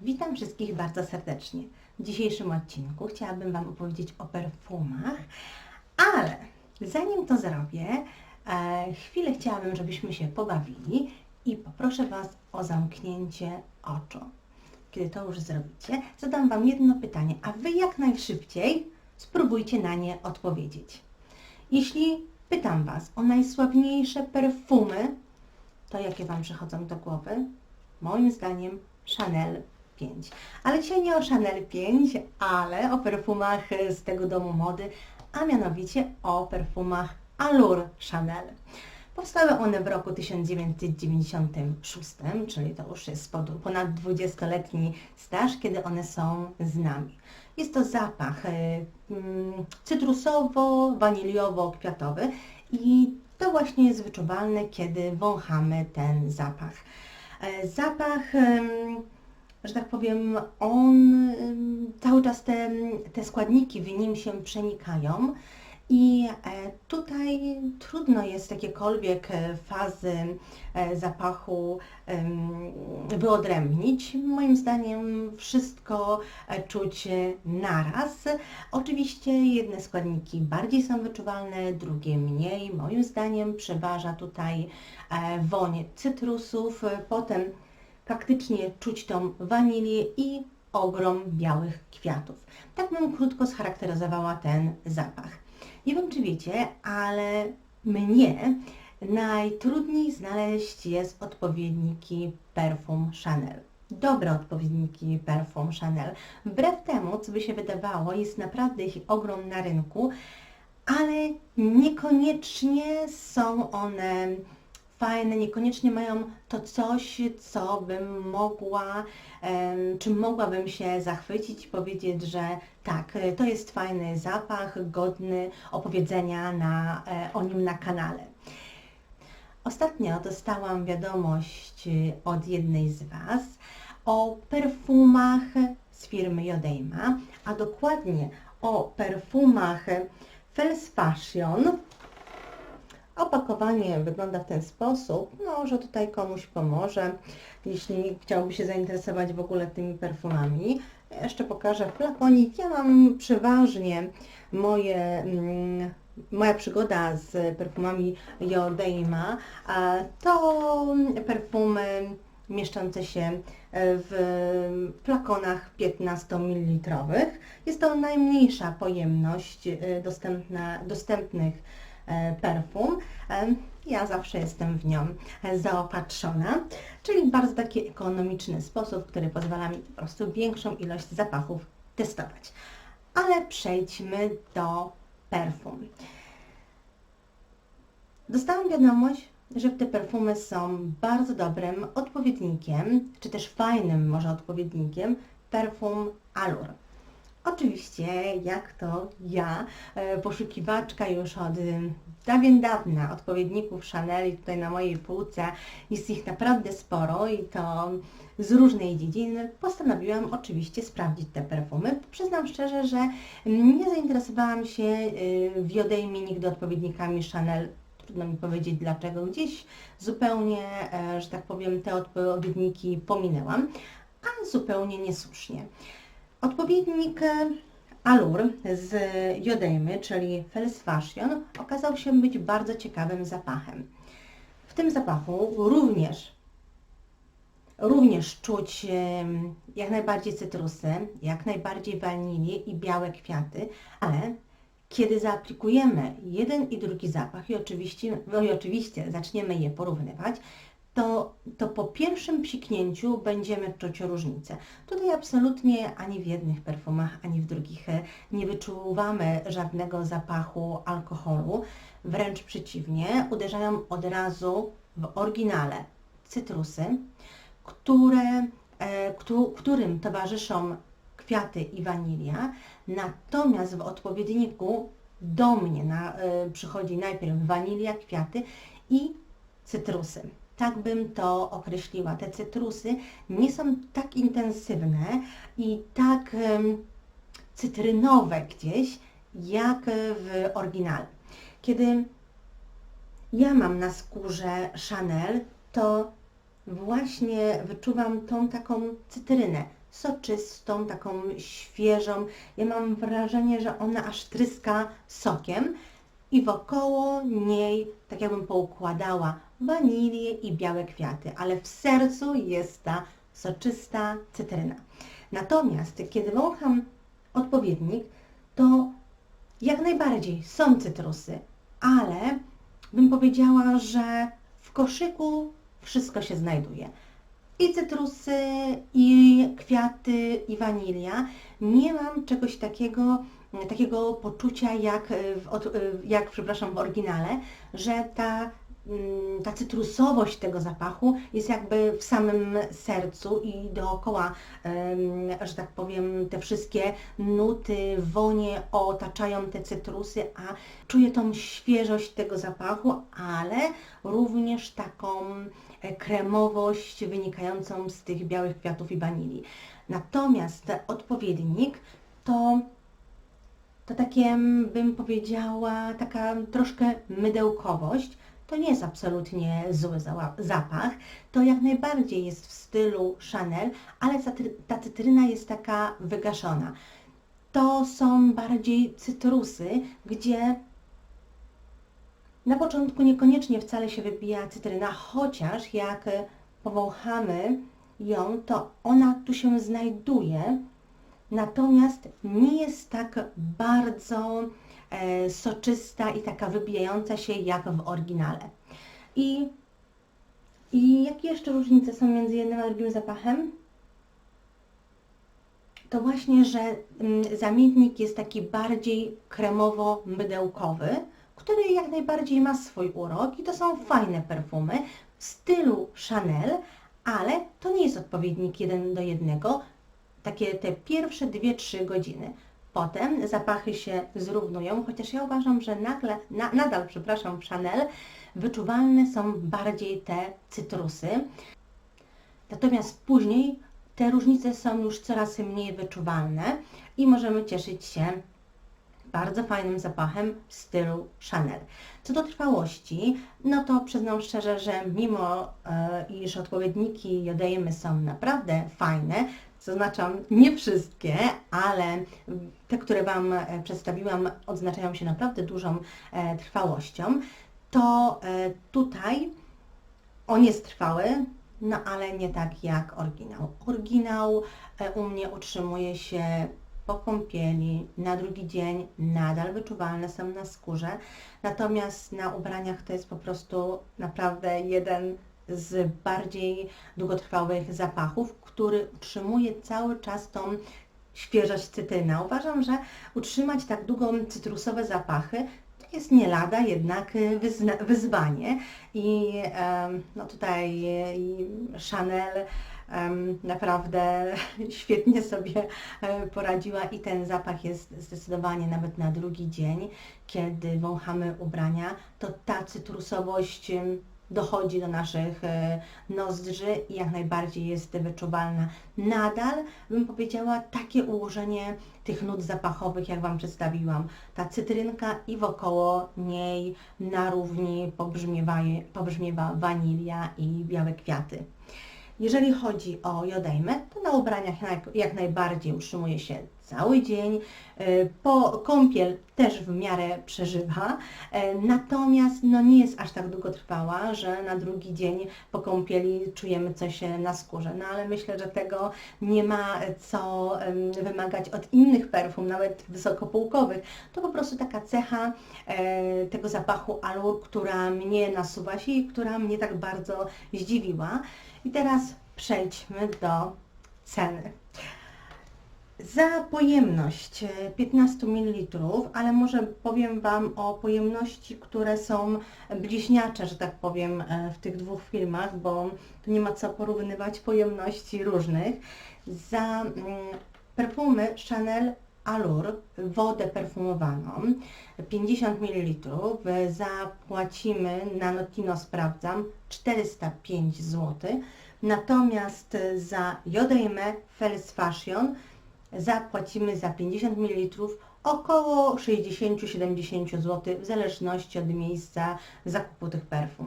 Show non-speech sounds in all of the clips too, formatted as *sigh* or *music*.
Witam wszystkich bardzo serdecznie. W dzisiejszym odcinku chciałabym Wam opowiedzieć o perfumach, ale zanim to zrobię, e, chwilę chciałabym, żebyśmy się pobawili i poproszę Was o zamknięcie oczu. Kiedy to już zrobicie, zadam Wam jedno pytanie, a Wy jak najszybciej spróbujcie na nie odpowiedzieć. Jeśli pytam Was o najsławniejsze perfumy, to jakie Wam przychodzą do głowy? Moim zdaniem Chanel 5. Ale dzisiaj nie o Chanel 5, ale o perfumach z tego domu mody, a mianowicie o perfumach Allure Chanel. Powstały one w roku 1996, czyli to już jest ponad 20-letni staż, kiedy one są z nami. Jest to zapach y, mm, cytrusowo-waniliowo-kwiatowy i to właśnie jest wyczuwalne, kiedy wąchamy ten zapach. E, Zapach, że tak powiem, on cały czas te, te składniki w nim się przenikają i e, tutaj trudno jest jakiekolwiek e, fazy e, zapachu wyodrębnić. Moim zdaniem wszystko czuć naraz. Oczywiście jedne składniki bardziej są wyczuwalne, drugie mniej. Moim zdaniem przeważa tutaj woń cytrusów, potem faktycznie czuć tą wanilię i ogrom białych kwiatów. Tak bym krótko scharakteryzowała ten zapach. Nie wiem, czy wiecie, ale mnie najtrudniej znaleźć jest odpowiedniki perfum Chanel. Dobre odpowiedniki perfum Chanel. Wbrew temu, co by się wydawało, jest naprawdę ich ogrom na rynku, ale niekoniecznie są one fajne, niekoniecznie mają to coś, co bym mogła, czym mogłabym się zachwycić i powiedzieć, że tak, to jest fajny zapach, godny opowiedzenia na, e, o nim na kanale. Ostatnio dostałam wiadomość y, od jednej z Was o perfumach z firmy Jodejma, a dokładnie o perfumach Fels Fashion. Opakowanie wygląda w ten sposób, że tutaj komuś pomoże, jeśli chciałby się zainteresować w ogóle tymi perfumami. Jeszcze pokażę flakonik. Ja mam przeważnie moje, mm, moja przygoda z perfumami Jodejma, a to perfumy mieszczące się w flakonach 15 ml. Jest to najmniejsza pojemność y, dostępna, dostępnych perfum. E, Ja zawsze jestem w nią zaopatrzona, czyli bardzo taki ekonomiczny sposób, który pozwala mi po prostu większą ilość zapachów testować. Ale przejdźmy do perfum. Dostałam wiadomość, że te perfumy są bardzo dobrym odpowiednikiem, czy też fajnym może odpowiednikiem perfum Allure. Oczywiście, jak to ja, e, poszukiwaczka już od y, dawien dawna odpowiedników Chanel i tutaj na mojej półce jest ich naprawdę sporo i to z różnej dziedziny, postanowiłam oczywiście sprawdzić te perfumy. Przyznam szczerze, że nie zainteresowałam się y, w Jodejmie nigdy odpowiednikami Chanel. Trudno mi powiedzieć dlaczego. Gdzieś zupełnie, e, że tak powiem, te odpowiedniki pominęłam, a zupełnie niesłusznie. Odpowiednik e, Allure z Jodejmy, czyli Fels Fashion, okazał się być bardzo ciekawym zapachem. W tym zapachu również, również czuć em, jak najbardziej cytrusy, jak najbardziej wanilię i białe kwiaty, ale kiedy zaaplikujemy jeden i drugi zapach i oczywiście, no i oczywiście zaczniemy je porównywać, to, to po pierwszym psiknięciu będziemy czuć różnicę. Tutaj absolutnie ani w jednych perfumach, ani w drugich e, nie wyczuwamy żadnego zapachu alkoholu. Wręcz przeciwnie, uderzają od razu w oryginale cytrusy, które, e, któ- którym towarzyszą kwiaty i wanilia, natomiast w odpowiedniku do mnie na, e, przychodzi najpierw wanilia, kwiaty i cytrusy. Tak bym to określiła. Te cytrusy nie są tak intensywne i tak cytrynowe gdzieś, jak w oryginale. Kiedy ja mam na skórze Chanel, to właśnie wyczuwam tą taką cytrynę, soczystą, taką świeżą. Ja mam wrażenie, że ona aż tryska sokiem i wokoło niej, tak jakbym poukładała wanilię i białe kwiaty, ale w sercu jest ta soczysta cytryna. Natomiast kiedy wącham odpowiednik, to jak najbardziej są cytrusy, ale bym powiedziała, że w koszyku wszystko się znajduje. I cytrusy, i kwiaty, i wanilia. Nie mam czegoś takiego, takiego poczucia jak, w, od- jak przepraszam, w oryginale, że ta, mm, ta cytrusowość tego zapachu jest jakby w samym sercu i dookoła, że tak powiem, te wszystkie nuty, wonie otaczają te cytrusy, a czuję tą świeżość tego zapachu, ale również taką e, kremowość wynikającą z tych białych kwiatów i wanilii. Natomiast odpowiednik to, to takie, mm, bym powiedziała, taka troszkę mydełkowość. To nie jest absolutnie zły zapach. To jak najbardziej jest w stylu Chanel, ale ta, try- ta cytryna jest taka wygaszona. To są bardziej cytrusy, gdzie na początku niekoniecznie wcale się wybija cytryna, chociaż jak powąchamy ją, to ona tu się znajduje, natomiast nie jest tak bardzo e, soczysta i taka wybijająca się jak w oryginale. I, I jakie jeszcze różnice są między jednym a drugim zapachem? To właśnie, że mm, zamiennik jest taki bardziej kremowo-mydełkowy, który jak najbardziej ma swój urok i to są fajne perfumy w stylu Chanel, ale to nie jest odpowiednik jeden do jednego, takie te pierwsze 2-3 godziny. Potem zapachy się zrównują, chociaż ja uważam, że nagle, na, nadal, przepraszam, w Chanel wyczuwalne są bardziej te cytrusy. Natomiast później te różnice są już coraz mniej wyczuwalne i możemy cieszyć się bardzo fajnym zapachem w stylu Chanel. Co do trwałości, no to przyznam szczerze, że mimo e, iż odpowiedniki jodejmy są naprawdę fajne, zaznaczam nie wszystkie, ale te, które Wam e, przedstawiłam, odznaczają się naprawdę dużą e, trwałością, to tutaj on jest trwały, no ale nie tak jak oryginał. Oryginał u mnie utrzymuje się po kąpieli, na drugi dzień nadal wyczuwalne są na skórze, natomiast na ubraniach to jest po prostu naprawdę jeden z bardziej długotrwałych zapachów, który utrzymuje cały czas tą świeżość cytryna. Uważam, że utrzymać tak długo cytrusowe zapachy to jest nie lada jednak wyzwanie i no tutaj Chanel naprawdę *laughs* świetnie sobie e, poradziła i ten zapach jest zdecydowanie nawet na drugi dzień, kiedy wąchamy ubrania, to ta cytrusowość dochodzi do naszych e, nozdrzy i jak najbardziej jest wyczuwalna. Nadal bym powiedziała takie ułożenie tych nut zapachowych, jak Wam przedstawiłam. Ta cytrynka i wokoło niej na równi pobrzmiewa wanilia i białe kwiaty. Jeżeli chodzi o jodejmę, to na ubraniach jak, najbardziej utrzymuje się cały dzień. Y, Po kąpiel też w miarę przeżywa, y, natomiast no, nie jest aż tak długotrwała, że na drugi dzień po kąpieli czujemy coś e, na skórze. No ale myślę, że tego nie ma co wymagać od innych perfum, nawet wysokopółkowych. To po prostu taka cecha e, tego zapachu alur, która mnie nasuwa się i która mnie tak bardzo zdziwiła. I teraz przejdźmy do ceny. Za pojemność e, 15 ml, ale może powiem Wam o pojemności, które są bliźniacze, że tak powiem, e, w tych dwóch filmach, bo tu nie ma co porównywać pojemności różnych. Za mm, perfumy Chanel Allure, wodę perfumowaną, 50 ml, zapłacimy na Notino, sprawdzam, 405 zł. Natomiast za Jodejmę Fels Fashion zapłacimy za 50 ml około 60-70 zł, w zależności od miejsca zakupu tych perfum.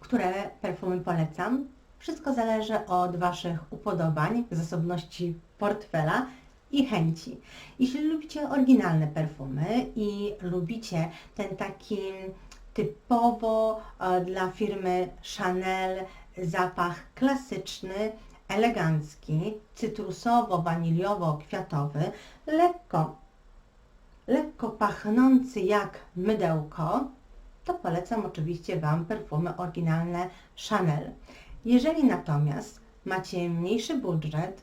Które perfumy polecam? Wszystko zależy od Waszych upodobań, zasobności portfela i chęci. Jeśli lubicie oryginalne perfumy i lubicie ten taki typowo e, dla firmy Chanel zapach klasyczny, elegancki, cytrusowo-waniliowo-kwiatowy, lekko, lekko pachnący jak mydełko, to polecam oczywiście Wam perfumy oryginalne Chanel. Jeżeli natomiast macie mniejszy budżet,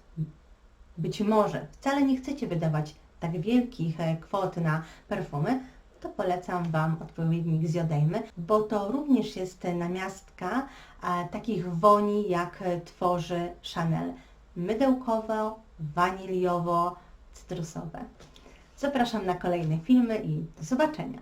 być może wcale nie chcecie wydawać tak wielkich e, kwot na perfumy, to polecam Wam odpowiednik z Jodejmy, bo to również jest namiastka e, takich woni, jak tworzy Chanel. Mydełkowo, waniliowo, cytrusowe. Zapraszam na kolejne filmy i do zobaczenia.